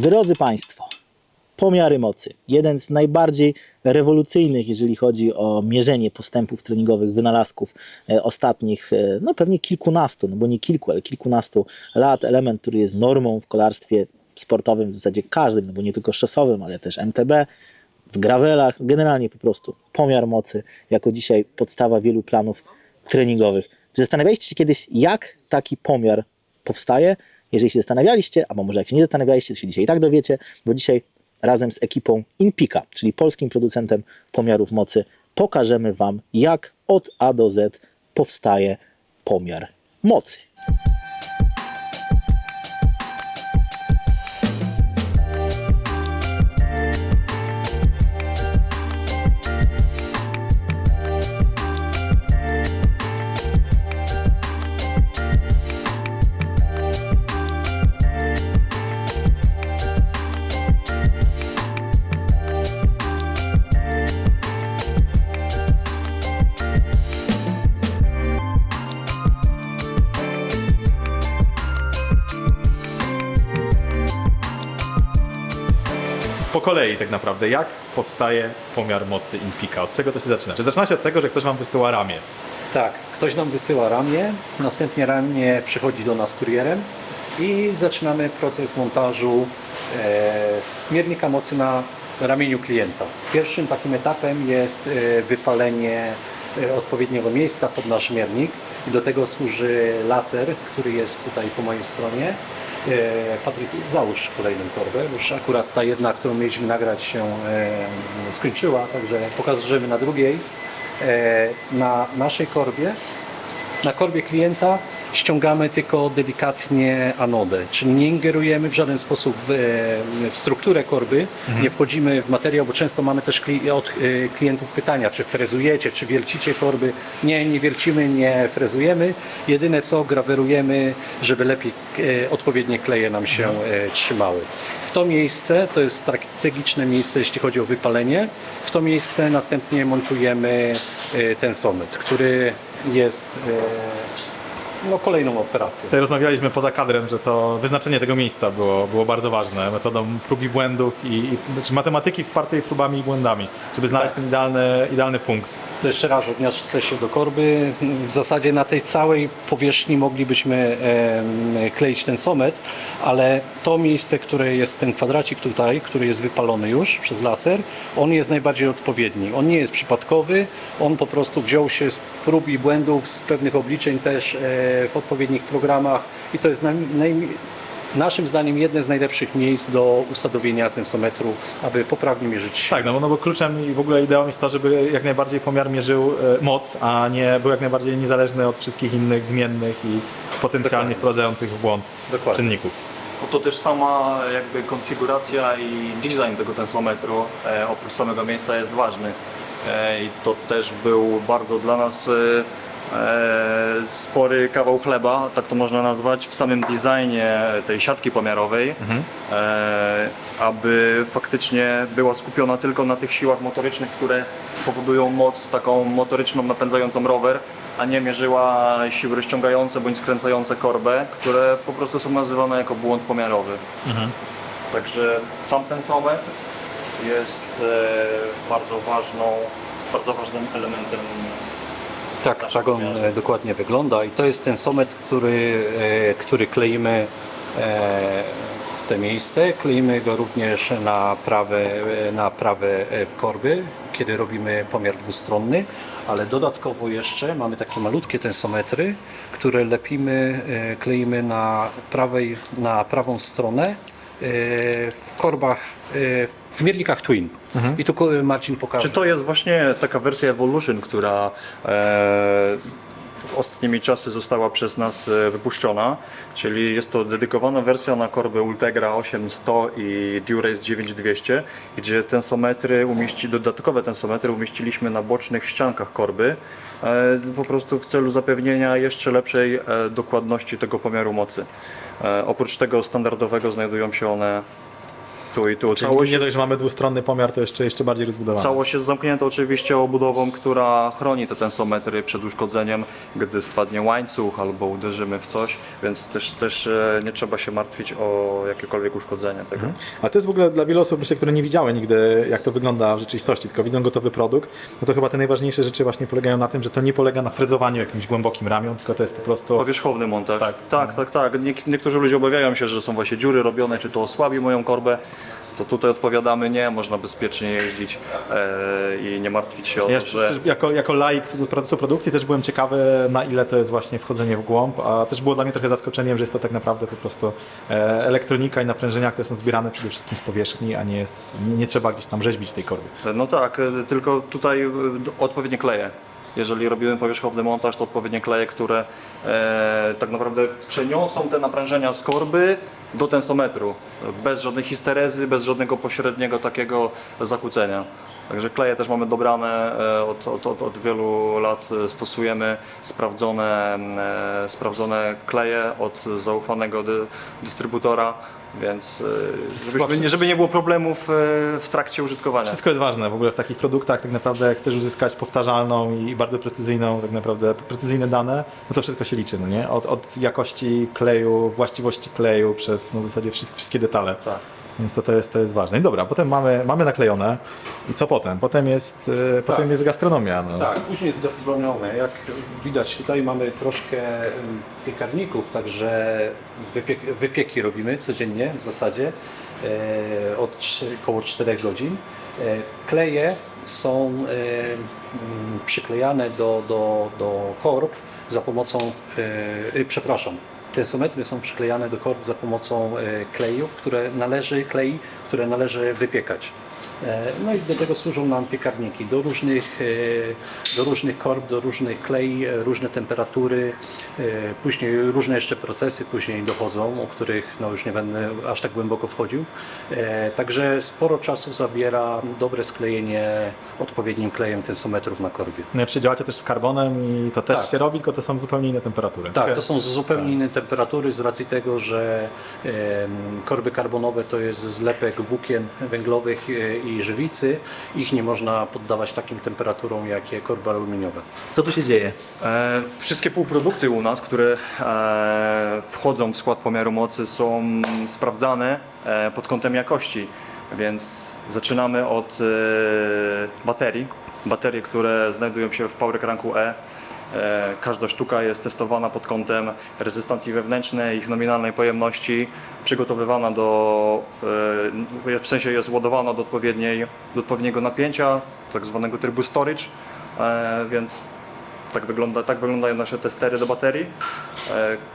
Drodzy Państwo, pomiary mocy. Jeden z najbardziej rewolucyjnych, jeżeli chodzi o mierzenie postępów treningowych, wynalazków e, ostatnich, e, no pewnie kilkunastu, no bo nie kilku, ale kilkunastu lat. Element, który jest normą w kolarstwie sportowym, w zasadzie każdym, no bo nie tylko szosowym, ale też MTB, w gravelach, generalnie po prostu pomiar mocy jako dzisiaj podstawa wielu planów treningowych. Czy zastanawialiście się kiedyś, jak taki pomiar powstaje? Jeżeli się zastanawialiście, albo może jak się nie zastanawialiście, to się dzisiaj i tak dowiecie, bo dzisiaj razem z ekipą Inpika, czyli polskim producentem pomiarów mocy, pokażemy Wam, jak od A do Z powstaje pomiar mocy. Kolei tak naprawdę, jak powstaje pomiar mocy Infika? Od czego to się zaczyna? Czy zaczyna się od tego, że ktoś Wam wysyła ramię? Tak, ktoś nam wysyła ramię, następnie ramię przychodzi do nas kurierem i zaczynamy proces montażu e, miernika mocy na ramieniu klienta. Pierwszym takim etapem jest e, wypalenie e, odpowiedniego miejsca pod nasz miernik i do tego służy laser, który jest tutaj po mojej stronie. E, Patryk, załóż kolejną torbę, już akurat ta jedna, którą mieliśmy nagrać się e, skończyła, także pokażemy na drugiej. E, Na naszej korbie na korbie klienta ściągamy tylko delikatnie anodę, czyli nie ingerujemy w żaden sposób w, e, w strukturę korby, nie wchodzimy w materiał, bo często mamy też kli, od e, klientów pytania, czy frezujecie, czy wiercicie korby. Nie, nie wiercimy, nie frezujemy. Jedyne co, grawerujemy, żeby lepiej e, odpowiednie kleje nam się e, trzymały. W to miejsce, to jest strategiczne miejsce, jeśli chodzi o wypalenie, w to miejsce następnie montujemy e, tensometr, który jest e, no, kolejną operacją. Tutaj rozmawialiśmy poza kadrem, że to wyznaczenie tego miejsca było, było bardzo ważne, metodą prób i błędów i, i znaczy matematyki wspartej próbami i błędami, żeby znaleźć Tak. ten idealny, idealny punkt. To jeszcze raz odniosę się do korby. W zasadzie na tej całej powierzchni moglibyśmy kleić ten somet, ale to miejsce, które jest ten kwadracik tutaj, który jest wypalony już przez laser, on jest najbardziej odpowiedni. On nie jest przypadkowy, on po prostu wziął się z prób i błędów, z pewnych obliczeń też e, w odpowiednich programach i to jest naj, naj, naszym zdaniem jedne z najlepszych miejsc do ustanowienia tensometru, aby poprawnie mierzyć Tak, no, bo- no bo kluczem i w ogóle ideą jest to, żeby jak najbardziej pomiar mierzył e, moc, a nie był jak najbardziej niezależny od wszystkich innych zmiennych i potencjalnie Dokładnie. wprowadzających w błąd Dokładnie. czynników. No to też sama jakby konfiguracja i design tego tensometru e, oprócz samego miejsca jest ważny. E, I to też był bardzo dla nas e, e, spory kawał chleba, tak to można nazwać, w samym designie tej siatki pomiarowej, e, aby faktycznie była skupiona tylko na tych siłach motorycznych, które powodują moc taką motoryczną napędzającą rower, a nie mierzyła siły rozciągające bądź skręcające korbę, które po prostu są nazywane jako błąd pomiarowy. Także sam tensometr jest e, bardzo ważną, bardzo ważnym elementem Tak, tak on e, dokładnie wygląda i to jest ten somet, który, e, który kleimy e, w te miejsce. Kleimy go również na prawe, na prawe korby, kiedy robimy pomiar dwustronny, ale dodatkowo jeszcze mamy takie malutkie tensometry, które lepimy, kleimy na, prawej, na prawą stronę w korbach, w miernikach Twin. I tu Marcin pokaże. Czy to jest właśnie taka wersja Evolution, która e, ostatnimi czasy została przez nas e, wypuszczona, czyli jest to dedykowana wersja na korby Ultegra 8100 i Durace 9200, gdzie tensometry umieści, dodatkowe tensometry umieściliśmy na bocznych ściankach korby, e, po prostu w celu zapewnienia jeszcze lepszej e, dokładności tego pomiaru mocy. Oprócz tego standardowego znajdują się one tu i tu. Czyli Całość nie dość, że mamy dwustronny pomiar, to jeszcze, jeszcze bardziej rozbudowany. Całość jest zamknięta oczywiście obudową, która chroni te tensometry przed uszkodzeniem, gdy spadnie łańcuch albo uderzymy w coś, więc też, też e, nie trzeba się martwić o jakiekolwiek uszkodzenie tego. A to jest w ogóle dla wielu osób, myślę, które nie widziały nigdy, jak to wygląda w rzeczywistości, tylko widzą gotowy produkt, no to chyba te najważniejsze rzeczy właśnie polegają na tym, że to nie polega na frezowaniu jakimś głębokim ramion, tylko to jest po prostu... Powierzchowny montaż. Tak. tak, tak. tak. Niek- niektórzy ludzie obawiają się, że są właśnie dziury robione, czy to osłabi moją korbę. To tutaj odpowiadamy nie, można bezpiecznie jeździć e, i nie martwić się o Ja to, szczerze, że... jako, jako laik co do procesu produkcji też byłem ciekawy, na ile to jest właśnie wchodzenie w głąb, a też było dla mnie trochę zaskoczeniem, że jest to tak naprawdę po prostu e, elektronika i naprężenia, które są zbierane przede wszystkim z powierzchni, a nie, jest, nie trzeba gdzieś tam rzeźbić tej korby. No tak, e, tylko tutaj e, odpowiednie kleje. Jeżeli robimy powierzchowny montaż, to odpowiednie kleje, które tak naprawdę przeniosą te naprężenia z korby do tensometru. Bez żadnej histerezy, bez żadnego pośredniego takiego zakłócenia. Także kleje też mamy dobrane, e, od, od, od, od wielu lat e, stosujemy sprawdzone, e, sprawdzone kleje od zaufanego dy, dystrybutora, więc e, chyba żeby, nie- żeby nie było problemów e, w trakcie użytkowania. Wszystko jest ważne w ogóle w takich produktach, tak naprawdę jak chcesz uzyskać powtarzalną i bardzo precyzyjną, tak naprawdę precyzyjne dane, no to wszystko się liczy, no nie? Od, od jakości kleju, właściwości kleju, przez no w zasadzie wszystkie, wszystkie detale. Tak. Więc to, to, jest, to jest ważne. I dobra, potem mamy, mamy naklejone. I co potem? Potem jest, e, potem jest gastronomia. No. Tak, później jest gastronomia. Jak widać tutaj mamy troszkę em, piekarników, także wypiek, wypieki robimy codziennie w zasadzie e, od około 4 godzin. E, kleje są e, przyklejane do, do, do korb za pomocą, e, e, przepraszam, tensometry są przyklejane do korb za pomocą e, klejów, które należy, klei, które należy wypiekać. E, No i do tego służą nam piekarniki, do różnych, e, do różnych korb, do różnych klei, e, różne temperatury, później różne jeszcze procesy później dochodzą, o których no już nie będę aż tak głęboko wchodził. Także sporo czasu zabiera dobre sklejenie odpowiednim klejem tensometrów na korbie. No i działacie też z karbonem i to też Tak. się robi, tylko to są zupełnie inne temperatury. Tak, to są zupełnie inne temperatury z racji tego, że korby karbonowe to jest zlepek włókien węglowych e, żywicy. Ich nie można poddawać takim temperaturom, jakie korby aluminiowe. Co tu się dzieje? E, Wszystkie półprodukty u nas, które e, wchodzą w skład pomiaru mocy są sprawdzane e, pod kątem jakości, więc zaczynamy od e, baterii. Baterie, które znajdują się w Power Cranku E. E, Każda sztuka jest testowana pod kątem rezystancji wewnętrznej, ich nominalnej pojemności, przygotowywana do, e, w sensie jest ładowana do, odpowiedniej, do odpowiedniego napięcia, tak zwanego trybu storage, e, więc tak, wygląda, tak wyglądają nasze testery do baterii.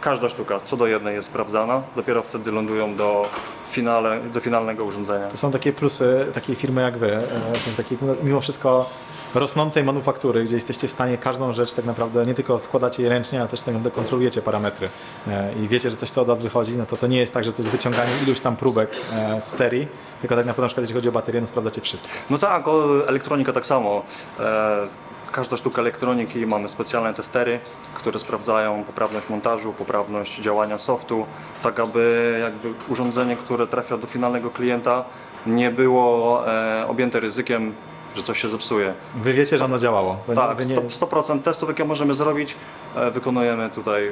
Każda sztuka co do jednej jest sprawdzana, dopiero wtedy lądują do, finale, do finalnego urządzenia. To są takie plusy takiej firmy jak wy, jest takiej no, mimo wszystko rosnącej manufaktury, gdzie jesteście w stanie każdą rzecz tak naprawdę nie tylko składać jej ręcznie, ale też tak naprawdę kontrolujecie parametry e, i wiecie, że coś co od was wychodzi, no to to nie jest tak, że to jest wyciąganie iluś tam próbek e, z serii, tylko tak naprawdę na przykład jeśli chodzi o baterię, no sprawdzacie wszystko. No tak, o, elektronika tak samo. E, Każda sztuka elektroniki mamy specjalne testery, które sprawdzają poprawność montażu, poprawność działania softu, tak aby jakby urządzenie, które trafia do finalnego klienta nie było e, objęte ryzykiem, że coś się zepsuje. Wy wiecie, że ono działało. Tak, nie, 100%, 100% testów, jakie możemy zrobić, e, wykonujemy tutaj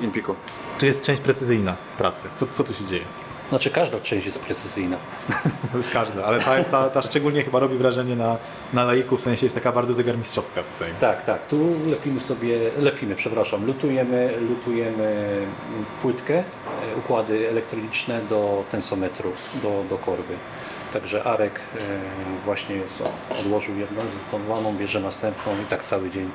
w Impiku. czy jest część precyzyjna pracy? Co, co tu się dzieje? Znaczy każda część jest precyzyjna. To jest każda, ale ta, ta, ta szczególnie chyba robi wrażenie na, na laiku, w sensie jest taka bardzo zegarmistrzowska tutaj. Tak, tak. Tu lepimy sobie, lepimy, przepraszam, lutujemy, lutujemy płytkę, e, układy elektroniczne do tensometru, do, do korby. Także Arek e, właśnie jest, odłożył jedną zlutowaną, bierze następną i tak cały dzień.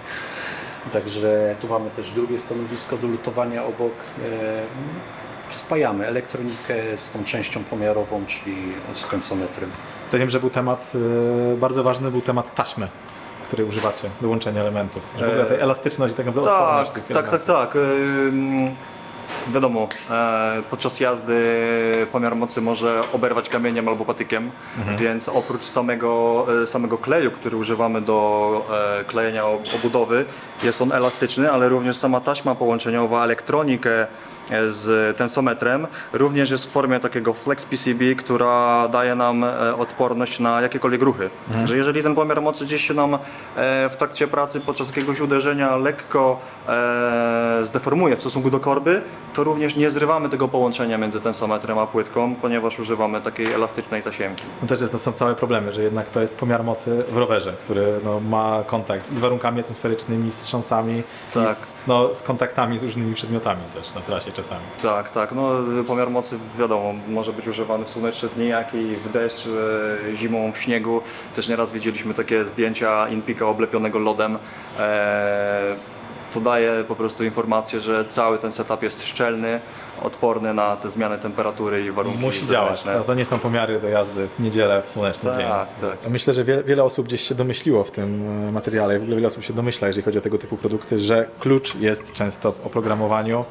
Także tu mamy też drugie stanowisko do lutowania obok. E, Spajamy elektronikę z tą częścią pomiarową, czyli z tensometrem. To wiem, że był temat, e, bardzo ważny był temat taśmy, której używacie do łączenia elementów. Że w ogóle tej elastyczność i tak naprawdę odporność Tak, tych tak, tak, elementów. tak. Wiadomo, e, podczas jazdy pomiar mocy może oberwać kamieniem albo patykiem, więc oprócz samego, e, samego kleju, który używamy do e, klejenia ob- obudowy, jest on elastyczny, ale również sama taśma połączeniowa, elektronikę z tensometrem również jest w formie takiego Flex PCB, która daje nam e, odporność na jakiekolwiek ruchy. Że jeżeli ten pomiar mocy gdzieś się nam e, w trakcie pracy podczas jakiegoś uderzenia lekko e, zdeformuje w stosunku do korby, to również nie zrywamy tego połączenia między tensometrem a płytką, ponieważ używamy takiej elastycznej tasiemki. No też jest, to są całe problemy, że jednak to jest pomiar mocy w rowerze, który no, ma kontakt z warunkami atmosferycznymi, z wstrząsami Tak. i z, no, z kontaktami z różnymi przedmiotami też na trasie czasami. Tak, tak. No, pomiar mocy wiadomo, może być używany w słoneczne dni, jak i w deszcz, e, zimą, w śniegu. Też nieraz widzieliśmy takie zdjęcia Inpika oblepionego lodem. E, to daje po prostu informację, że cały ten setup jest szczelny, odporny na te zmiany temperatury i warunki Musi działać. zewnętrzne. To, to nie są pomiary do jazdy w niedzielę, w słoneczny Tak, dzień. tak. Myślę, że wie, wiele osób gdzieś się domyśliło w tym e, materiale i w ogóle wiele osób się domyśla, jeżeli chodzi o tego typu produkty, że klucz jest często w oprogramowaniu,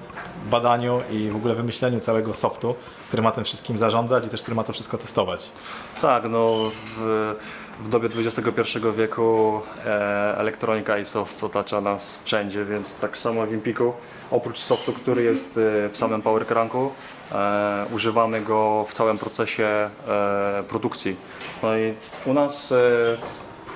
badaniu i w ogóle wymyśleniu całego softu, który ma tym wszystkim zarządzać i też który ma to wszystko testować. Tak, no w, w dobie XXI wieku e, elektronika i soft otacza nas wszędzie, więc tak samo w Impiku, oprócz softu, który jest e, w samym Power Cranku, e, używamy go w całym procesie e, produkcji. No i u nas e,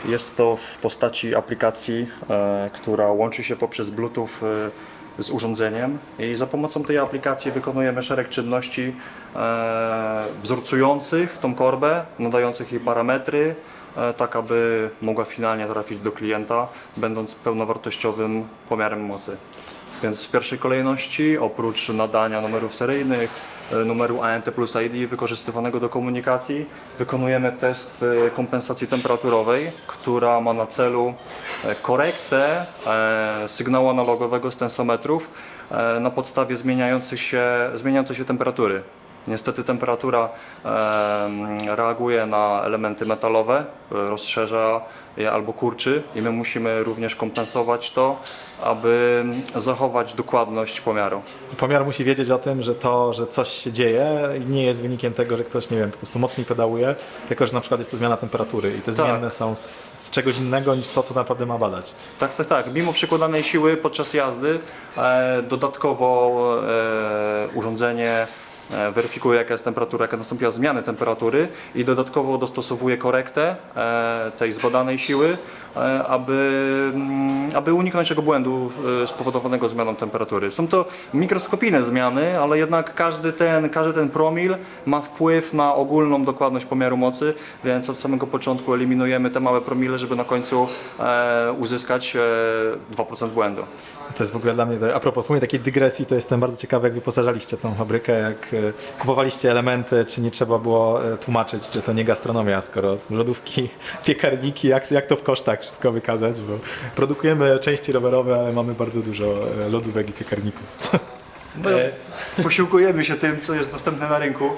jest to w postaci aplikacji, e, która łączy się poprzez Bluetooth e, z urządzeniem i za pomocą tej aplikacji wykonujemy szereg czynności e, wzorcujących tą korbę, nadających jej parametry, e, tak aby mogła finalnie trafić do klienta, będąc pełnowartościowym pomiarem mocy. Więc w pierwszej kolejności, oprócz nadania numerów seryjnych, numeru ANT plus ID wykorzystywanego do komunikacji, wykonujemy test e, kompensacji temperaturowej, która ma na celu e, korektę e, sygnału analogowego z tensometrów e, na podstawie zmieniających się, zmieniającej się temperatury. Niestety temperatura em, reaguje na elementy metalowe, rozszerza je albo kurczy i my musimy również kompensować to, aby zachować dokładność pomiaru. Pomiar musi wiedzieć o tym, że to, że coś się dzieje nie jest wynikiem tego, że ktoś, nie wiem, po prostu mocniej pedałuje, tylko że na przykład jest to zmiana temperatury i te Tak. zmienne są z, czegoś innego niż to, co naprawdę ma badać. Tak, tak, tak. Mimo przykładanej siły podczas jazdy e, dodatkowo e, urządzenie weryfikuje jaka jest temperatura, jaka nastąpiła zmiana temperatury i dodatkowo dostosowuje korektę e, tej zbadanej siły, e, aby, mm, aby uniknąć tego błędu e, spowodowanego zmianą temperatury. Są to mikroskopijne zmiany, ale jednak każdy ten, każdy ten promil ma wpływ na ogólną dokładność pomiaru mocy, więc od samego początku eliminujemy te małe promile, żeby na końcu e, uzyskać e, 2% błędu. To jest w ogóle dla mnie, a propos takiej dygresji, to jestem bardzo ciekawy, jak wyposażaliście tą fabrykę, jak e, kupowaliście elementy, czy nie trzeba było e, tłumaczyć, że to nie gastronomia, skoro lodówki, piekarniki, jak, jak to w kosztach wszystko wykazać, bo produkujemy części rowerowe, ale mamy bardzo dużo e, lodówek i piekarników. Posiłkujemy się tym, co jest dostępne na rynku.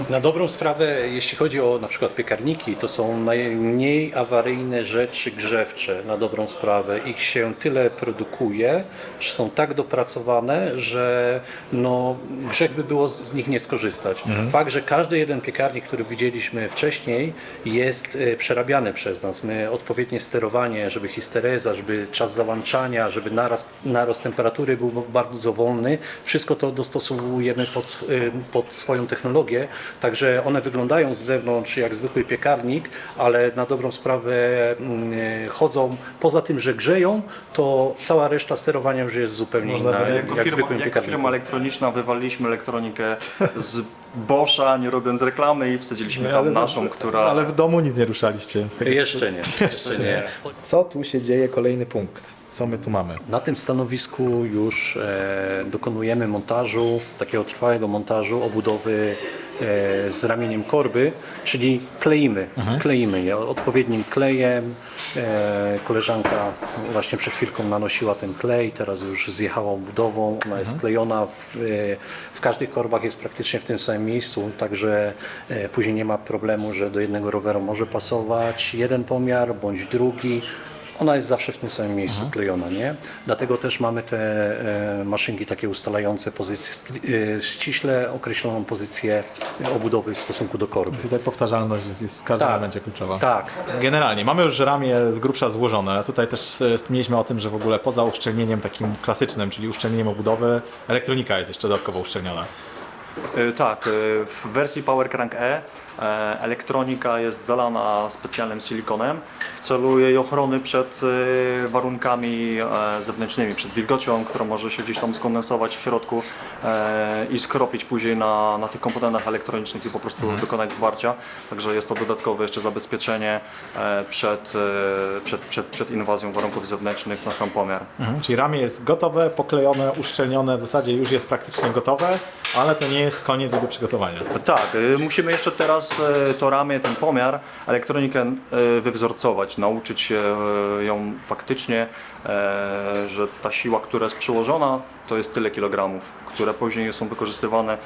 E, Na dobrą sprawę, jeśli chodzi o na przykład piekarniki, to są najmniej awaryjne rzeczy grzewcze na dobrą sprawę. Ich się tyle produkuje, że są tak dopracowane, że no, grzech by było z, z nich nie skorzystać. Fakt, że każdy jeden piekarnik, który widzieliśmy wcześniej, jest e, przerabiany przez nas. My odpowiednie sterowanie, żeby histereza, żeby czas załączania, żeby narast, narost temperatury był bardzo wolny, wszystko to dostosowujemy pod, y, pod swoją technologię, także one wyglądają z zewnątrz jak zwykły piekarnik, ale na dobrą sprawę mm, y, chodzą, poza tym, że grzeją, to cała reszta sterowania już jest zupełnie Można inna, jako, jak firma, zwykłym jako piekarniku. firma elektroniczna wywaliliśmy elektronikę z Boscha, nie robiąc reklamy i wsadziliśmy tam Ale- naszą, która... Ale w domu nic nie ruszaliście. Z tego, Jeszcze nie, jeszcze nie. Co tu się dzieje? Kolejny punkt. Co my tu mamy? Na tym stanowisku już e, dokonujemy montażu, takiego trwałego montażu obudowy e, z ramieniem korby, czyli kleimy, kleimy je odpowiednim klejem. E, koleżanka właśnie przed chwilką nanosiła ten klej, teraz już zjechała obudową, ona jest klejona, w, e, w każdych korbach jest praktycznie w tym samym miejscu, także e, później nie ma problemu, że do jednego roweru może pasować jeden pomiar bądź drugi. Ona jest zawsze w tym samym miejscu klejona, nie? Dlatego też mamy te e, maszynki takie ustalające pozycję, e, ściśle określoną pozycję obudowy w stosunku do korby. Tutaj powtarzalność jest, jest w każdym Tak. elemencie kluczowa. Tak, Generalnie mamy już ramię z grubsza złożone. Tutaj też e, wspomnieliśmy o tym, że w ogóle poza uszczelnieniem takim klasycznym, czyli uszczelnieniem obudowy, elektronika jest jeszcze dodatkowo uszczelniona. E, Tak, e, w wersji Power Crank E e, elektronika jest zalana specjalnym silikonem w celu jej ochrony przed warunkami zewnętrznymi, przed wilgocią, która może się gdzieś tam skondensować w środku i skropić później na, na tych komponentach elektronicznych i po prostu dokonać zwarcia. Także jest to dodatkowe jeszcze zabezpieczenie przed, przed, przed, przed inwazją warunków zewnętrznych na sam pomiar. Mhm. Czyli ramię jest gotowe, poklejone, uszczelnione, w zasadzie już jest praktycznie gotowe, ale to nie jest koniec jego przygotowania. Tak, y, musimy jeszcze teraz y, to ramię, ten pomiar, elektronikę y, wywzorcować, nauczyć się ją faktycznie, że ta siła, która jest przyłożona, to jest tyle kilogramów, które później są wykorzystywane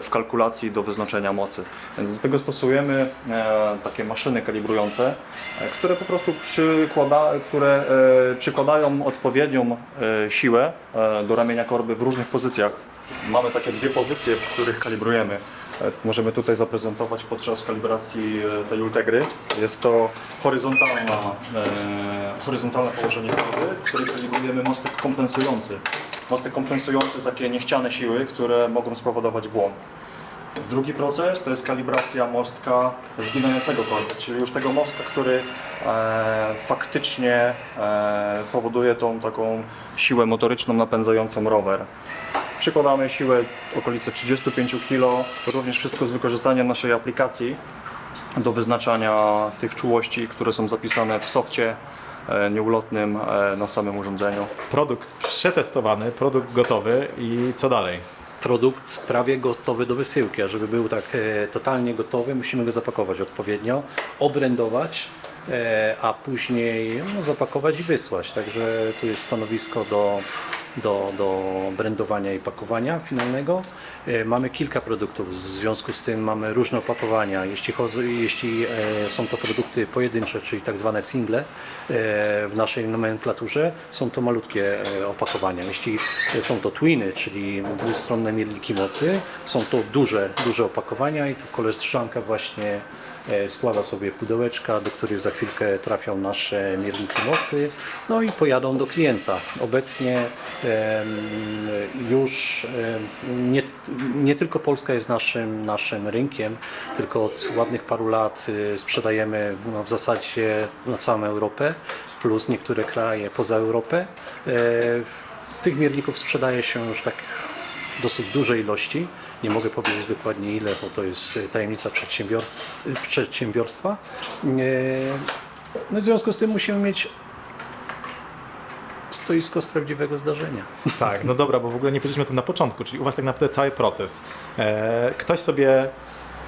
w kalkulacji do wyznaczenia mocy. Więc do tego stosujemy takie maszyny kalibrujące, które po prostu przykłada, które przykładają odpowiednią siłę do ramienia korby w różnych pozycjach. Mamy takie dwie pozycje, w których kalibrujemy. E, Możemy tutaj zaprezentować podczas kalibracji e, tej Ultegry. Jest to horyzontalna, e, horyzontalne położenie korby, w której kalibrujemy mostek kompensujący. Mostek kompensujący takie niechciane siły, które mogą spowodować błąd. Drugi proces to jest kalibracja mostka zginającego korby, czyli już tego mostka, który e, faktycznie e, powoduje tą taką siłę motoryczną napędzającą rower. Przykładamy siłę okolice 35 kg, również wszystko z wykorzystaniem naszej aplikacji do wyznaczania tych czułości, które są zapisane w softie e, nieulotnym e, na samym urządzeniu. Produkt przetestowany, produkt gotowy i co dalej? produkt prawie gotowy do wysyłki, a żeby był tak e, totalnie gotowy, musimy go zapakować odpowiednio, obrędować, a później no, zapakować i wysłać. Także tu jest stanowisko do, do, do brandowania i pakowania finalnego. E, Mamy kilka produktów, w związku z tym mamy różne opakowania. Jeśli, chodzi, jeśli e, są to produkty pojedyncze, czyli tak zwane single e, w naszej nomenklaturze, są to malutkie opakowania. Jeśli są to twiny, czyli dwustronne mierniki mocy, są to duże, duże opakowania i tu koleżanka właśnie składa sobie pudełeczka, do których za chwilkę trafią nasze mierniki mocy, no i pojadą do klienta. Obecnie już nie, nie tylko Polska jest naszym, naszym rynkiem, tylko od ładnych paru lat y, sprzedajemy no, w zasadzie na całą Europę, plus niektóre kraje poza Europę. E, Tych mierników sprzedaje się już tak dosyć duże ilości. Nie mogę powiedzieć dokładnie ile, bo to jest e, tajemnica przedsiębiorstw, przedsiębiorstwa. E, No w związku z tym musimy mieć stoisko z prawdziwego zdarzenia. Tak, no dobra, bo w ogóle nie powiedzieliśmy o tym na początku, czyli u Was tak naprawdę cały proces. E, ktoś sobie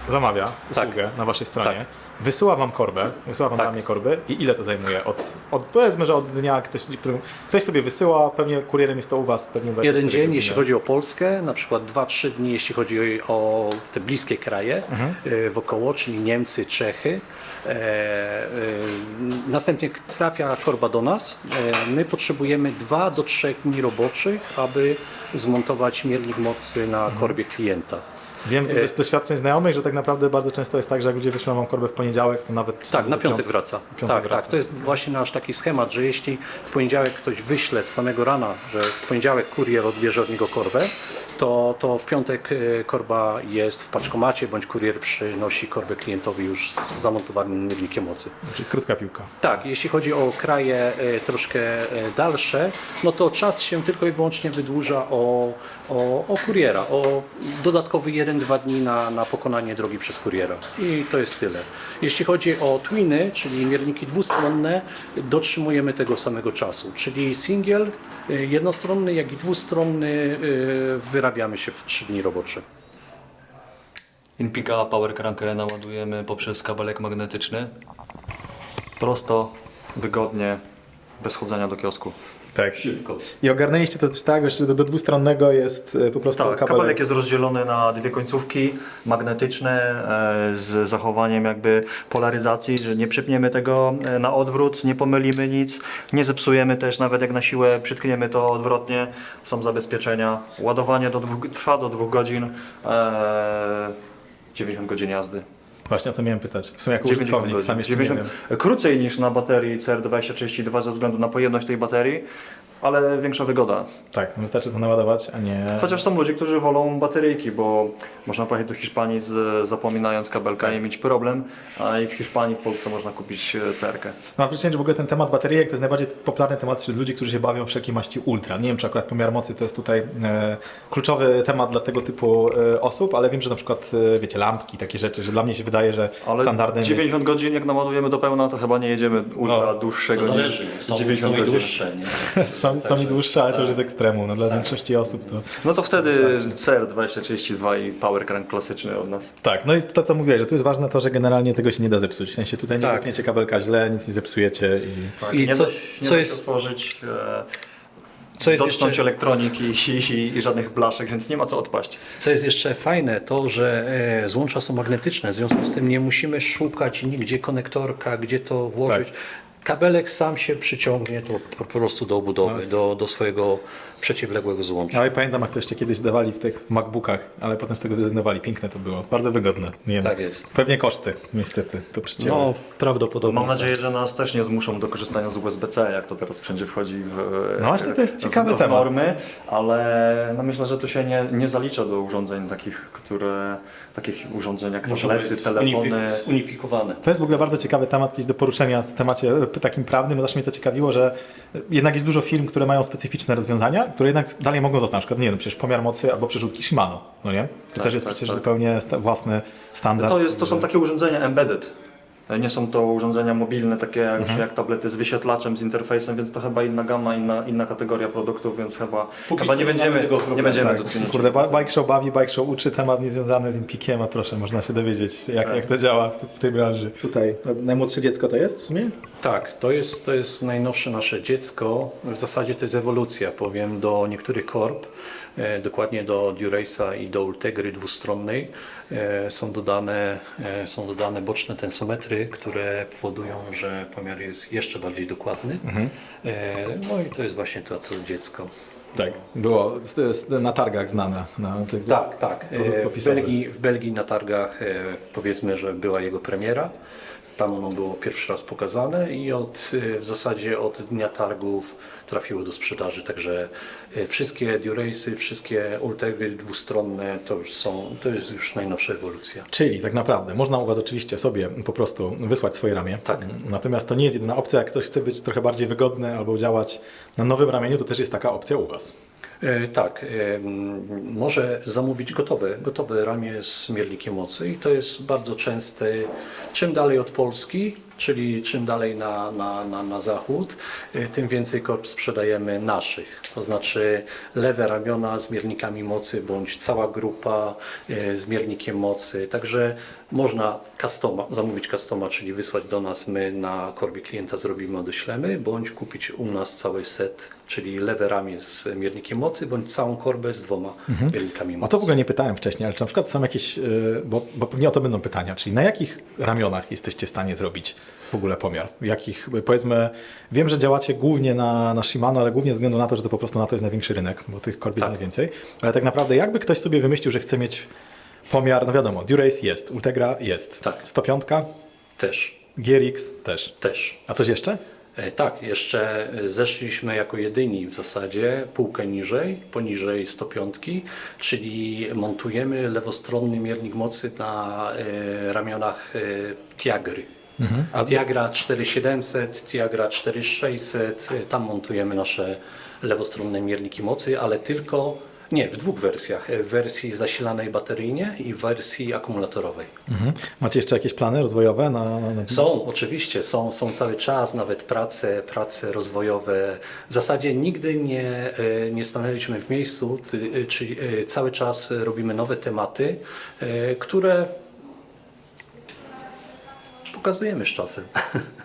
zamawia usługę na Waszej stronie, Tak. wysyła Wam korbę, wysyła Wam Tak. ramię korby i ile to zajmuje? Od, od, powiedzmy, że od dnia, ktoś, którym, ktoś sobie wysyła, pewnie kurierem jest to u Was pewnie 24 Jeden dzień, godziny. jeśli chodzi o Polskę, na przykład 2-3 dni, jeśli chodzi o te bliskie kraje e, wokoło, czyli Niemcy, Czechy. E, e, Następnie trafia korba do nas. E, My potrzebujemy 2 do 3 dni roboczych, aby zmontować miernik mocy na korbie klienta. Wiem z doświadczeń znajomych, że tak naprawdę bardzo często jest tak, że jak ludzie wyślą Wam korbę w poniedziałek, to nawet... Tak, na piątek piątku- wraca. piątek tak, wraca. tak. To jest właśnie nasz taki schemat, że jeśli w poniedziałek ktoś wyśle z samego rana, że w poniedziałek kurier odbierze od niego korbę, to, to w piątek e, korba jest w paczkomacie, bądź kurier przynosi korbę klientowi już z zamontowanym miernikiem mocy. Czyli krótka piłka. Tak, jeśli chodzi o kraje e, troszkę e, dalsze, no to czas się tylko i wyłącznie wydłuża o, o, o kuriera, o dodatkowy 1-2 dni na, na pokonanie drogi przez kuriera. I to jest tyle. Jeśli chodzi o twiny, czyli mierniki dwustronne, dotrzymujemy tego samego czasu, czyli singiel e, jednostronny, jak i dwustronny e, wyrabiamy się w 3 dni robocze. Inpika Power Crankę naładujemy poprzez kabelek magnetyczny. Prosto, wygodnie, bez chodzenia do kiosku. Tak. szybko. I ogarnęliście to też tak, że do, do dwustronnego jest e, po prostu Tak, kabelek. kabelek jest rozdzielony na dwie końcówki magnetyczne e, z zachowaniem jakby polaryzacji, że nie przypniemy tego e, na odwrót, nie pomylimy nic, nie zepsujemy też, nawet jak na siłę przytkniemy to odwrotnie, są zabezpieczenia. Ładowanie do dwóch, trwa do dwóch godzin, e, 90 godzin jazdy. Właśnie o to miałem pytać. Są jako 90 użytkownik, godzin. sam jeszcze 90 nie wiem. Krócej niż na baterii CR2032 ze względu na pojemność tej baterii, ale większa wygoda. Tak, wystarczy to naładować, a nie... Chociaż są ludzie, którzy wolą bateryjki, bo można pojechać do Hiszpanii z, zapominając kabelka i mieć problem, a i w Hiszpanii, w Polsce można kupić e, cerkę. Mam wrażenie, że w ogóle ten temat bateryjek to jest najbardziej popularny temat wśród ludzi, którzy się bawią w wszelkiej maści ultra. Nie wiem, czy akurat pomiar mocy to jest tutaj e, kluczowy temat dla tego typu e, osób, ale wiem, że na przykład, e, wiecie, lampki, takie rzeczy, że dla mnie się wydaje, że Ale standardem 90 godzin jak naładujemy do pełna, to chyba nie jedziemy ultra No, dłuższego To niż zależy, są, 90 są godzin. dłuższe, nie? jest, są, są i dłuższe, ale to już jest ekstremum. No, dla większości osób to... No to wtedy CR2032 i power crank klasyczny od nas. Tak, no i to, co mówiłeś, że tu jest ważne to, że generalnie tego się nie da zepsuć. W sensie tutaj nie Tak. wypniecie kabelka źle, nic nie zepsujecie i... I nie co- da, się- nie co da jest- otworzyć, e, Co jest dotknąć jeszcze- elektroniki i, i, i żadnych blaszek, więc nie ma co odpaść. Co jest jeszcze fajne, to że e, złącza są magnetyczne, w związku z tym nie musimy szukać nigdzie konektorka, gdzie to włożyć. Tak. Kabelek sam się przyciągnie to po prostu do obudowy, do, do swojego przeciwległego złącza. Ale No pamiętam, jak to jeszcze kiedyś dawali w tych w MacBookach, ale potem z tego zrezygnowali. Piękne to było. Bardzo wygodne. Nie wiem. Tak jest. Pewnie koszty, niestety, to przycięły. No, prawdopodobnie. Mam nadzieję, że nas też nie zmuszą do korzystania z USB-C, jak to teraz wszędzie wchodzi w, No właśnie, to jest w- ciekawy w, temat. normy, ale no myślę, że to się nie, nie zalicza do urządzeń takich, które, jak Muszą tablety, telefony. unifi- zunifikowane. To jest w ogóle bardzo ciekawy temat kiedyś do poruszenia w temacie e, takim prawnym. Zawsze mnie to ciekawiło, że jednak jest dużo firm, które mają specyficzne rozwiązania, które jednak dalej mogą zostać. Na przykład, nie wiem, przecież pomiar mocy albo przerzutki Shimano, no nie? To Tak, też jest tak, przecież tak. zupełnie sta- własny standard. To, jest, to są takie urządzenia embedded. Nie są to urządzenia mobilne, takie jak, Mhm. jak tablety z wyświetlaczem, z interfejsem, więc to chyba inna gama, inna, inna kategoria produktów, więc chyba, Póki chyba nie będziemy, tego nie będziemy Tak, dotknięci. kurde, Bike Show bawi, Bike Show uczy, temat niezwiązany z Impikiem, a proszę, można się dowiedzieć, jak, Tak. jak to działa w, w tej branży. Tutaj, najmłodsze dziecko to jest w sumie? Tak, to jest, to jest najnowsze nasze dziecko. W zasadzie to jest ewolucja, powiem, do niektórych korp, e, dokładnie do Durace'a i do Ultegry dwustronnej e, są dodane, e, są dodane boczne tensometry, które powodują, że pomiar jest jeszcze bardziej dokładny. E, no i to jest właśnie to, to dziecko. Tak, było na targach znane. Na tych, Tak, tak. E, W. Belgii, w Belgii na targach e, powiedzmy, że była jego premiera. Tam ono było pierwszy raz pokazane i od, e, w zasadzie od dnia targów trafiło do sprzedaży. Także e, wszystkie Durace'y, wszystkie Ultegry dwustronne to już są, to jest już najnowsza ewolucja. Czyli tak naprawdę można u Was oczywiście sobie po prostu wysłać swoje ramię. Tak. Natomiast to nie jest jedyna opcja. Jak ktoś chce być trochę bardziej wygodny albo działać na nowym ramieniu, to też jest taka opcja u Was. E, Tak, e, może zamówić gotowe, gotowe ramię z miernikiem mocy i to jest bardzo częste. Czym dalej od Polski, czyli czym dalej na, na, na, na zachód, e, tym więcej korp sprzedajemy naszych. To znaczy lewe ramiona z miernikami mocy bądź cała grupa e, z miernikiem mocy. Także można customa, zamówić customa, czyli wysłać do nas, my na korbie klienta zrobimy, odeślemy, bądź kupić u nas cały set, czyli lewe ramię z miernikiem mocy, bądź całą korbę z dwoma miernikami O mocy. to w ogóle nie pytałem wcześniej, ale czy na przykład są jakieś, yy, bo, bo pewnie o to będą pytania, czyli na jakich ramionach jesteście w stanie zrobić w ogóle pomiar? Jakich, powiedzmy, wiem, że działacie głównie na, na Shimano, ale głównie ze względu na to, że to po prostu na to jest największy rynek, bo tych korb jest Tak. najwięcej, ale tak naprawdę jakby ktoś sobie wymyślił, że chce mieć pomiar, no wiadomo, Durace jest, Ultegra jest, Tak. 105, Też, GRX też. też. A coś jeszcze? E, Tak, jeszcze zeszliśmy jako jedyni w zasadzie półkę niżej, poniżej 105, czyli montujemy lewostronny miernik mocy na e, ramionach e, Tiagry. A- Tiagra 4700, Tiagra 4600, e, tam montujemy nasze lewostronne mierniki mocy, ale tylko, nie, w dwóch wersjach, w wersji zasilanej bateryjnie i w wersji akumulatorowej. Mhm. Macie jeszcze jakieś plany rozwojowe na, na. Są, oczywiście, są, są cały czas, nawet prace, prace rozwojowe. W zasadzie nigdy nie, e, nie stanęliśmy w miejscu, e, czyli cały czas robimy nowe tematy, które pokazujemy z czasem.